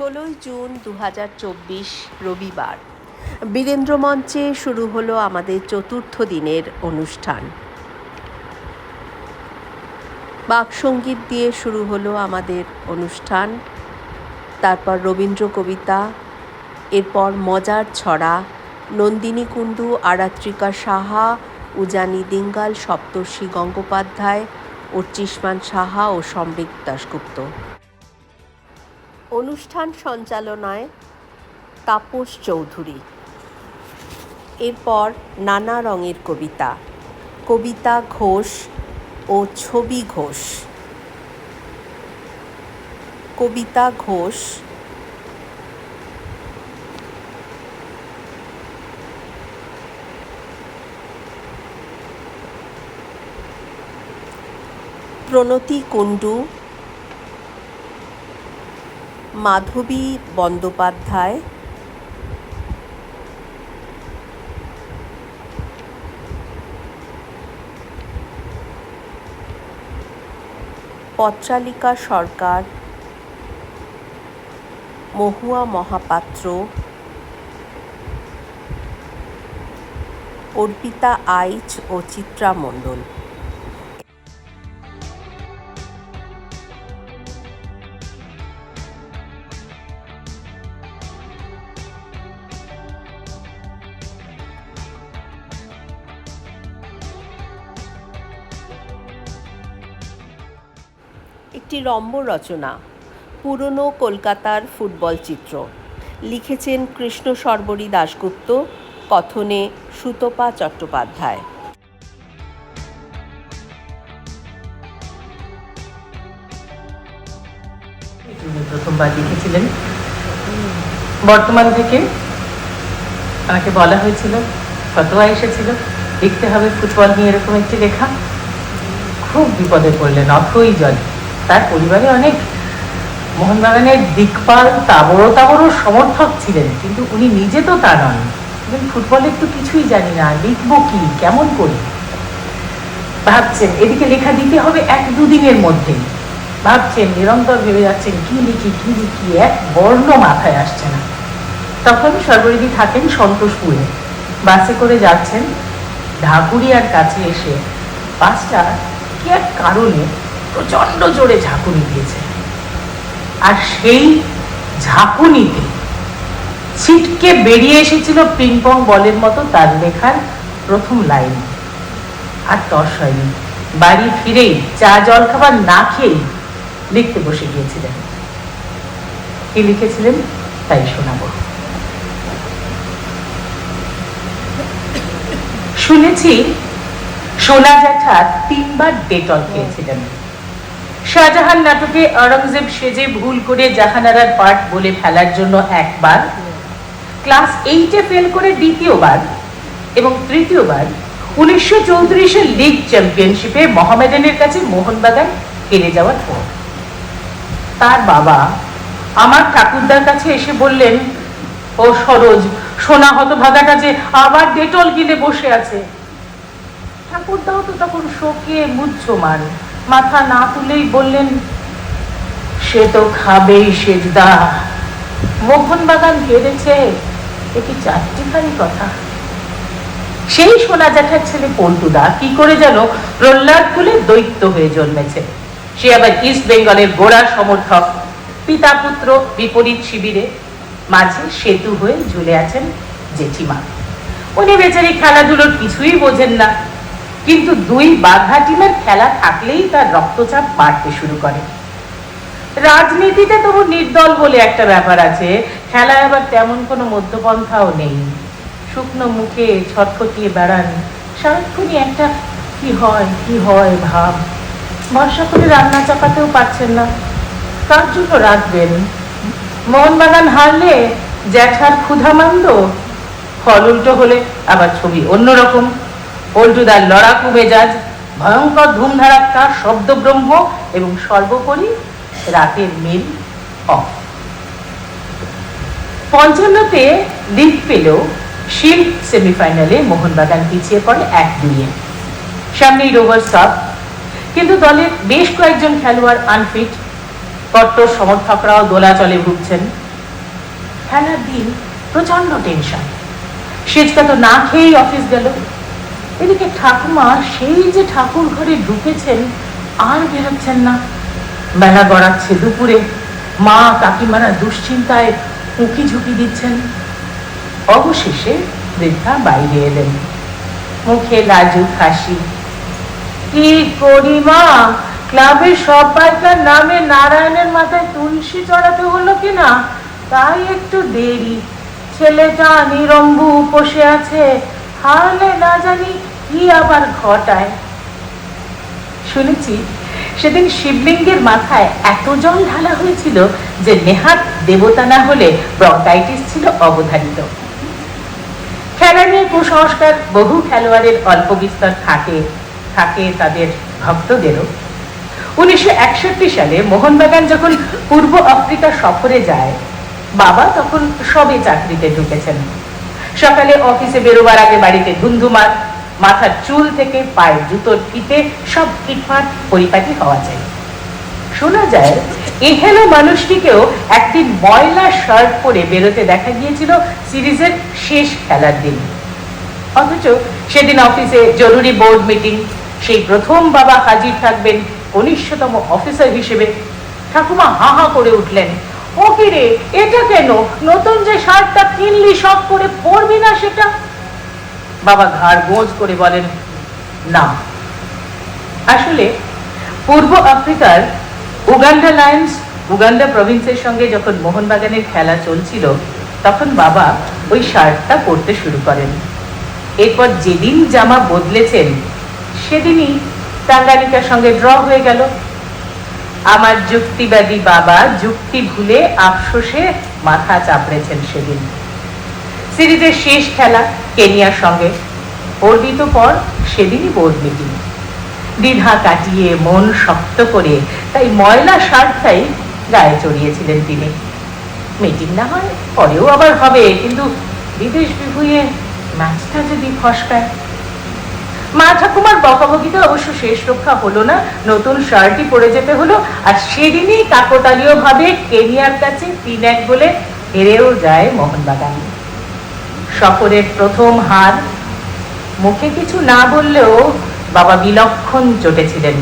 ষোলোই জুন দু হাজার চব্বিশ রবিবার। বীরেন্দ্র মঞ্চে শুরু হলো আমাদের চতুর্থ দিনের অনুষ্ঠান। বাকসঙ্গীত দিয়ে শুরু হলো আমাদের অনুষ্ঠান। তারপর রবীন্দ্র কবিতা, এরপর মজার ছড়া, নন্দিনী কুণ্ডু, আরাত্রিকা সাহা, উজানি দিঙ্গাল, সপ্তর্ষি গঙ্গোপাধ্যায় অর্চিষ্মান সাহা ও সম্বিত দাশগুপ্ত। অনুষ্ঠান সঞ্চালনায় তাপস চৌধুরী। এরপর নানা রঙের কবিতা কবিতা ঘোষ ও ছবি ঘোষ। কবিতা ঘোষ প্রণতি কুণ্ডু মাধবী বন্দ্যোপাধ্যায়। পত্রালিকা সরকার। মহুয়া মহাপাত্র। অর্পিতা আইচ ও চিত্রা মণ্ডল। একটি রম্য রচনা, পুরনো কলকাতার ফুটবল চিত্র। লিখেছেন কৃষ্ণ সর্বরী দাশগুপ্ত, কথনে সুতপা চট্টোপাধ্যায়। প্রথমবার লিখেছিলেন। বর্তমান থেকে আমাকে বলা হয়েছিল, ফতোয়া এসেছিল, লিখতে হবে ফুটবল নিয়ে এরকম একটি লেখা। খুব বিপদে পড়লেন, অথই জল। তার পরিবারে অনেক মোহনবাগানের দিকপাল তাবড়ো তাবড়ো সমর্থক ছিলেন কিন্তু উনি নিজে তো তা নন। বললেন, ফুটবলের তো কিছুই জানি না লিখব কি কেমন করি? ভাবছেন এদিকে লেখা দিতে হবে এক দুদিনের মধ্যেই ভাবছেন নিরন্তর ভেবে যাচ্ছেন কি লিখি কি লিখি এক বর্ণ মাথায় আসছে না। তখন সর্বরিদি থাকেন সন্তোষপুরে বাসে করে যাচ্ছেন ঢাকুরিয়ার কাছে এসে। বাসটা কি এক কারণে প্রচণ্ড জোরে ঝাঁকুনি দিয়েছে। আর সেই ঝাঁকুনিতে ছিটকে বেরিয়ে এসেছিল পিংপং বলের মতো তার লেখার প্রথম লাইন আর তর্স হয়নি বাড়ি ফিরেই চা, জল খাবার না খেয়েই লিখতে বসে গিয়েছিলেন। কি লিখেছিলেন? তাই শোনাবো। শুনেছি, সোনা জ্যাঠা তিনবার ডেটল খেয়েছিলেন। শাহজাহান নাটকে অরঙ্গজেব সেজে ভুল করে জাহানারার পাঠ বলে ফেলার জন্য একবার, ক্লাস এইটে ফেল করে দ্বিতীয়বার এবং তৃতীয়বার উনিশশো চৌত্রিশের লিগ চ্যাম্পিয়নশিপে মোহামেডানের কাছে মোহনবাগান হেরে যাওয়ার পর। তার বাবা আমার ঠাকুরদার কাছে এসে বললেন, ও সরোজ, সোনা হতভাগাটা যে আবার ডেটল গিলে বসে আছে। ঠাকুরদাও তো তখন শোকে মুহ্যমান মাথা না তুলেই বললেন, সে তো খাবেই সেজদা। মোহনবাগান হেরেছে, এ কি চারটিখানি কথা? সেই সোনা জ্যাঠার ছেলে পল্টুদা কি করে যেন প্রহ্লাদ কুলে দৈত্য হয়ে জন্মেছে। সে আবার ইস্ট বেঙ্গলের গোড়া সমর্থক পিতা পুত্র বিপরীত শিবিরে। মাঝে সেতু হয়ে ঝুলে আছেন জেঠিমা। উনি বেচারি খেলাধুলোর কিছুই বোঝেন না। কিন্তু দুই বাঘা টিমের খেলা থাকলেই তার রক্তচাপ বাড়তে শুরু করে। রাজনীতিতে তবু নির্দল বলে একটা ব্যাপার আছে, খেলায় আবার তেমন কোনো মধ্যপন্থাও নেই। শুকনো মুখে ছটফটিয়ে বেড়ান, সারাক্ষণই একটা কি হয় কি হয় ভাব। ভরসা করে রান্না চাপাতেও পারছেন না। কার জন্য রাখবেন, মোহনবাগান হারলে জ্যাঠার ক্ষুধা ক্ষুধামান্দ, ফল উল্টো হলে আবার ছবি অন্যরকম। পল্টুদার লড়াকু মেজাজ, ভয়ঙ্কর ধুমধারাক্কা শব্দব্রহ্ম এবং সর্বোপরি রাতের মিল অফ। পঞ্চান্নতে লিগ পেলেও শিল্ড সেমিফাইনালে মোহনবাগান পিছিয়ে পড়ে এক দুইয়ে। সামনেই রোভার সাব কিন্তু দলের বেশ কয়েকজন খেলোয়াড় আনফিট। কট্টর সমর্থকরাও দোলাচলে ভুগছেন। খেলার দিন প্রচণ্ড টেনশন। সেজকা তো না খেয়েই অফিস গেল। এদিকে ঠাকুমা সেই যে ঠাকুর ঘরে ঢুকেছেন, আর বেরোচ্ছেন না। বেলা গড়াচ্ছে দুপুরে। মা কাকিমারা দুশ্চিন্তায় উঁকি ঝুঁকি দিচ্ছেন। অবশেষে বৃদ্ধা বাইরে এলেন। মুখে লাজুক হাসি। কি করি মা? ক্লাবের সবাইকার নামে নারায়ণের মাথায় তুলসী চড়াতে হলো কিনা তাই একটু দেরি। ছেলেটা নিরম্বু উপসে আছে। হারলে না জানি কি আবার ঘটায়? শুনেছি সেদিন শিবলিঙ্গের মাথায় এত জল ঢালা হয়েছিল যে নেহাত দেবতা না হলে ব্রঙ্কাইটিস ছিল অবধারিত। খেলা নিয়ে কুসংস্কার বহু খেলোয়াড়ের অল্প বিস্তর থাকে থাকে তাদের ভক্তদেরও। উনিশশো একষট্টি সালে মোহনবাগান যখন পূর্ব আফ্রিকা সফরে যায়, বাবা তখন সবে চাকরিতে ঢুকেছেন। সকালে অফিসে বেরোবার আগে বাড়িতে ধুন্ধুমার মাথার চুল থেকে পায়ের জুতোর ফিতে সব ফিটফাট পরিপাটি হওয়া চাই শোনা যায়, এহেলো মানুষটিকেও একদিন ময়লা শার্ট পরে বেরোতে দেখা গিয়েছিল সিরিজের শেষ খেলার দিন। অথচ সেদিন অফিসে জরুরি বোর্ড মিটিং, সেই প্রথম বাবা হাজির থাকবেন কনিষ্ঠতম অফিসার হিসেবে। ঠাকুমা হা হা করে উঠলেন, ও রে এটা কেন? নতুন যে শার্টটা কিনলি সব করে পরবি না সেটা? বাবা ঘাড় গোঁজ করে বলেন, না। আসলে, পূর্ব আফ্রিকার উগান্ডা লায়ন্স, উগান্ডা প্রভিন্সের সঙ্গে যখন মোহনবাগানের খেলা চলছিল, তখন বাবা ওই শার্টটা পরতে শুরু করেন। এরপর যেদিন জামা বদলেছেন, সেদিনই টাঙ্গানিকার সঙ্গে ড্র হয়ে গেল। আমার যুক্তিবাদী বাবা যুক্তি ভুলে আফসোসে মাথা চাপড়েছেন সেদিন। সিরিজের শেষ খেলা কেনিয়ার সঙ্গে। অর্জিত পর সেদিনই বোর্ড মিটিং দ্বিধা কাটিয়ে মন শক্ত করে তাই ময়লা শার্টটাই গায়ে চড়িয়েছিলেন তিনি। মিটিং না হয় পরেও আবার হবে, কিন্তু বিদেশ বিভুঁয়ে ম্যাচটা যদি ফসকায়। মা ঠাকুমার বকাবকিতে অবশ্য শেষ রক্ষা হলো না, নতুন শার্টই পরে যেতে হলো, আর সেদিনই কাকতালীয় ভাবে কেনিয়ার কাছে তিন এক বলে হেরেও যায় মোহনবাগান। সফরের প্রথম হার। মুখে কিছু না বললেও বাবা বিলক্ষণ চটেছিলেন।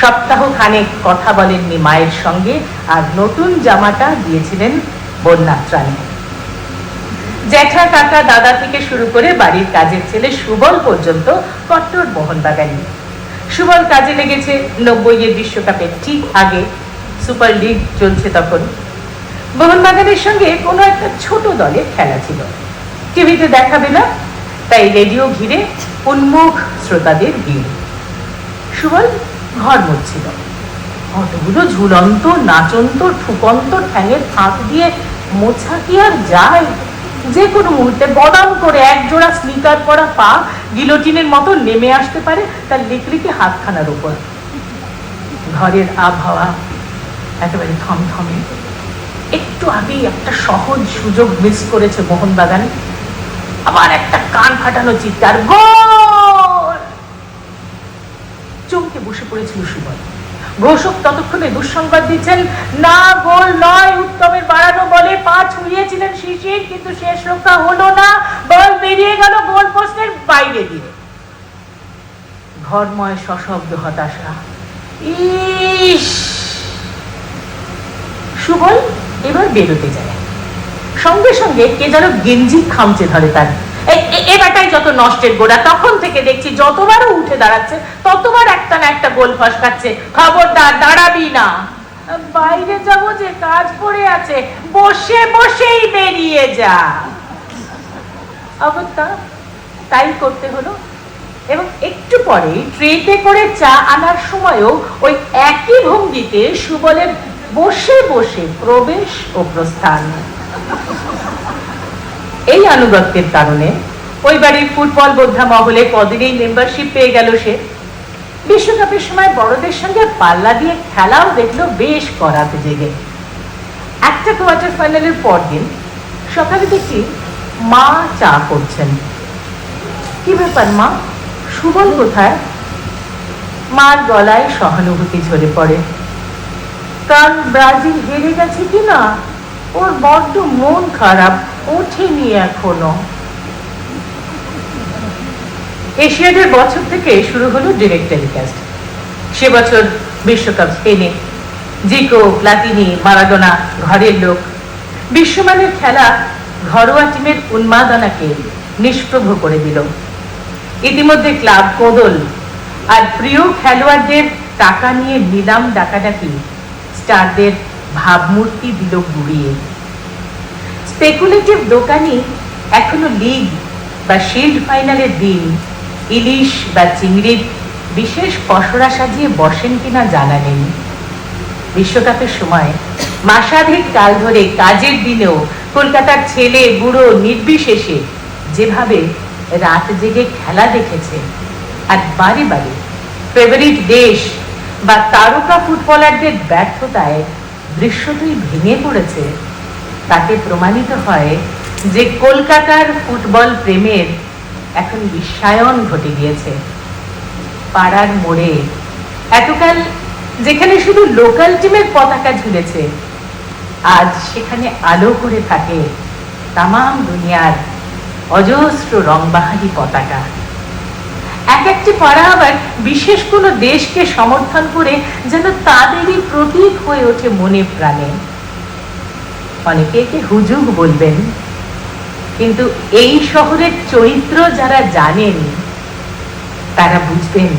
সপ্তাহ খানেক কথা বলেননি মায়ের সঙ্গে আর নতুন জামাটা দিয়েছিলেন বন্যাত্রাণে। জ্যাঠা, কাকা, দাদা থেকে শুরু করে বাড়ির কাজের ছেলে সুবল পর্যন্ত কট্টর মোহনবাগানি। সুবল কাজে লেগেছে নব্বইয়ের বিশ্বকাপের ঠিক আগে সুপার লিগ চলছে তখন। মোহনবাগানের সঙ্গে কোনো একটা ছোট দলের খেলা ছিল। টিভিতে দেখাবে না, তাই রেডিও ঘিরে উন্মুখ শ্রোতাদের ভিড়। সুবল ঘর মুছছিল। কতগুলো ঝুলন্ত, নাচন্ত ঠুকন্ত ঠ্যাঙের ফাঁক দিয়ে মোছা কি আর যায়? যে কোনো মুহূর্তে বদাম করে এক জোড়া স্নিকার পরা পা গিলোটিনের মতো নেমে আসতে পারে তার লিকলিকে হাতখানার উপর ঘরের আবহাওয়া একেবারে থমথমে। একটু আগেই একটা সহজ সুযোগ মিস করেছে মোহনবাগান। আবার একটা কান ফাটানো চিৎকার, গোল! চমকে বসে পড়েছিল সুবল ঘোষক ততক্ষণে দুঃসংবাদ দিচ্ছেন, না, গোল নয়। উত্তমের বাড়ানো বলে পা ছুঁড়িয়েছিলেন শিশির, কিন্তু শেষ রক্ষা হলো না। বল বেরিয়ে গেল গোল পোস্টের বাইরে দিয়ে। ঘরময় সশব্দ হতাশা। ইস! সুবল এবার বেরোতে যায়। সঙ্গে সঙ্গে কে যেন গেঞ্জি খামচে ধরে তার। এবারটাই যত নষ্টের গোড়া, তখন থেকে দেখছি যতবারও উঠে দাঁড়াচ্ছে, ততবার একটা না একটা গোল ফসকাচ্ছে। খবরদার, দাঁড়াবি না। বাইরে যাব যে কাজ পড়ে আছে, বসে বসেই বেরিয়ে যা। অগত্যা, তাই করতে হলো। এবং একটু পরে ট্রেতে করে চা আনার সময়ও ওই একই ভঙ্গিতে সুবলের বসে বসে প্রবেশ ও প্রস্থান। এই আনুগত্যের কারণে ওই বাড়ির ফুটবল বোদ্ধা মহলে কদিনেই মেম্বারশিপ পেয়ে গেল সে। বিশ্বকাপের সময় বড়দের সঙ্গে পাল্লা দিয়ে খেলাও দেখল বেশ করাতে জেগে। একটা কোয়ার্টার ফাইনালের পর দিন সকালে দেখি মা চা করছেন। কি ব্যাপার মা? সুবল কোথায়? মার গলায় সহানুভূতি ঝরে পড়ে। কারণ ব্রাজিল হেরে গেছে কি না ওর বড্ড মন খারাপ, ওঠেনি এখনও। এশিয়াডের বছর থেকে শুরু হলো ডিরেক্ট টেলিকাস্ট সে বছর বিশ্বকাপ স্পেনে। জিকো, প্লাতিনি মারাদোনা ঘরের লোক। বিশ্বমানের খেলা ঘরোয়া টিমের উন্মাদনাকে নিষ্প্রভ করে দিল। ইতিমধ্যে ক্লাব কোদল আর প্রিয় খেলোয়াড়দের টাকা নিয়ে নিলাম ডাকাডাকি। স্টারদের ভাবমূর্তি দিল গুড়িয়ে স্পেকুলেটিভ দোকানি এখনও লিগ বা শিল্ড ফাইনালের দিন, ইলিশ বা চিংড়ির বিশেষ পসরা সাজিয়ে বসেন কিনা জানা নেই। বিশ্বকাপের সময় মাসাধিক কাল ধরে কাজের দিনেও কলকাতার ছেলে, বুড়ো, নির্বিশেষে যেভাবে রাত জেগে খেলা দেখেছে, আর বারে বারে ফেভারিট দেশ বা তারকা ফুটবলারদের ব্যর্থতায় দৃশ্যটি ভেঙে পড়েছে। তাতে প্রমাণিত হয় যে কলকাতার ফুটবল প্রেমের এখন বিশ্বায়ন ঘটে গিয়েছে। পাড়ার মোড়ে এতকাল যেখানে শুধু লোকাল টিমের পতাকা ঝুলেছে, আজ সেখানে আলো করে থাকে তামাম দুনিয়ার অজস্র রংবাহারি পতাকা। এক একটি পাড়া আবার বিশেষ কোনো দেশকে সমর্থন করে যেন তাদেরই প্রতীক হয়ে ওঠে মনে প্রাণে। অনেকে একে হুজুগ বলবেন। কিন্তু এই শহরের চরিত্র যারা জানেন, তারা বুঝবেন,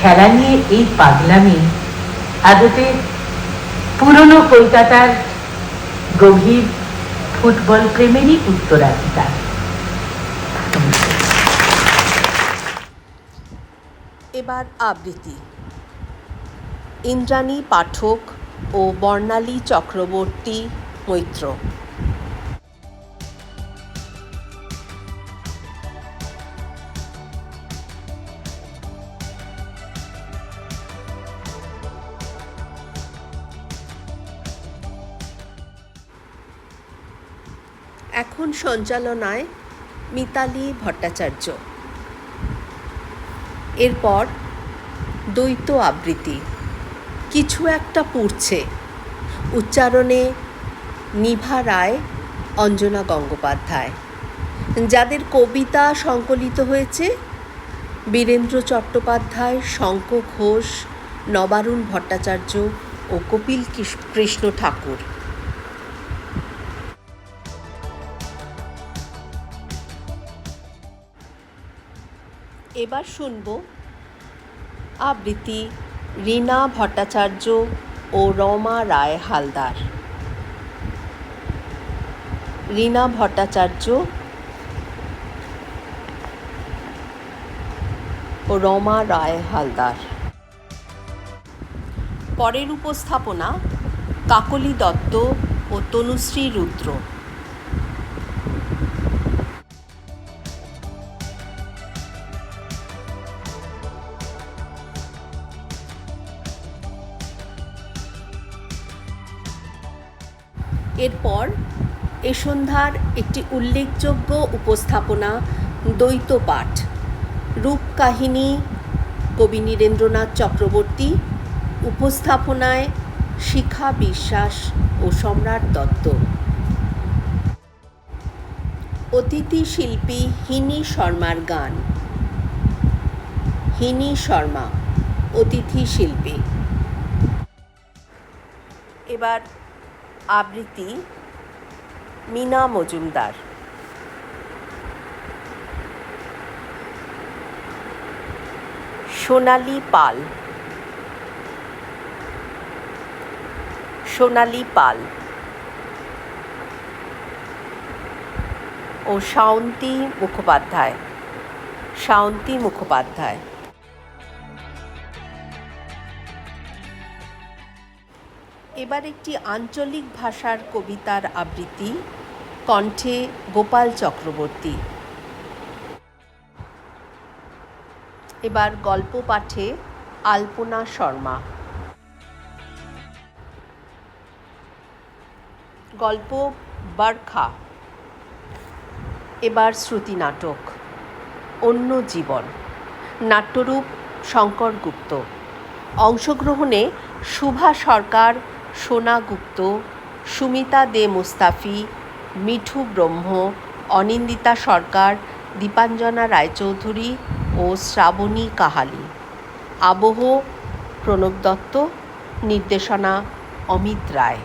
খেলা নিয়ে এই পাগলামি আদতে পুরনো কলকাতার গভীর ফুটবল প্রেমেরই উত্তরাধিকার। এবার আবৃত্তি। ইন্দ্রাণী পাঠক ও বর্ণালী চক্রবর্তী মৈত্র। এখন সঞ্চালনায় মিতালি ভট্টাচার্য। এরপর দ্বৈত আবৃত্তি। কিছু একটা পড়ছে। উচ্চারণে নিভা রায়, অঞ্জনা গঙ্গোপাধ্যায়। যাদের কবিতা সংকলিত হয়েছে, বীরেন্দ্র চট্টোপাধ্যায় শঙ্খ ঘোষ, নবারুণ ভট্টাচার্য ও কপিল কৃষ্ণ ঠাকুর। এবার শুনব আবৃত্তি রীনা ভট্টাচার্য ও রমা রায় হালদার। রীনা ভট্টাচার্য ও রমা রায় হালদার। পরের উপস্থাপনা কাকলি দত্ত ও তনুশ্রী রুদ্র। এরপর এ সন্ধ্যার একটি উল্লেখযোগ্য উপস্থাপনা, দ্বৈত পাঠ রূপকাহিনী কবি নীরেন্দ্রনাথ চক্রবর্তী, উপস্থাপনায় শিখা বিশ্বাস ও সম্রাট দত্ত। অতিথি শিল্পী হিনি শর্মার গান। হিনি শর্মা, অতিথি শিল্পী। এবার আবৃত্তি মিনা মজুমদার। সোনালি পাল। সোনালি পাল। ও শাওন্তি মুখোপাধ্যায়। শাওন্তি মুখোপাধ্যায়। এবার একটি আঞ্চলিক ভাষার কবিতার আবৃত্তি, কণ্ঠে গোপাল চক্রবর্তী। এবার গল্প পাঠে আলপনা শর্মা। গল্প বারখা। এবার শ্রুতি নাটক, অন্য জীবন। নাট্যরূপ শঙ্কর গুপ্ত। অংশগ্রহণে শুভা সরকার সোনা গুপ্ত সুমিতা দে মুস্তাফি, মিঠু ব্রহ্ম, অনিন্দিতা সরকার, দীপাঞ্জনা রায়চৌধুরী ও শ্রাবণী কাহালি। আবহ প্রণব দত্ত, নির্দেশনা অমিত রায়।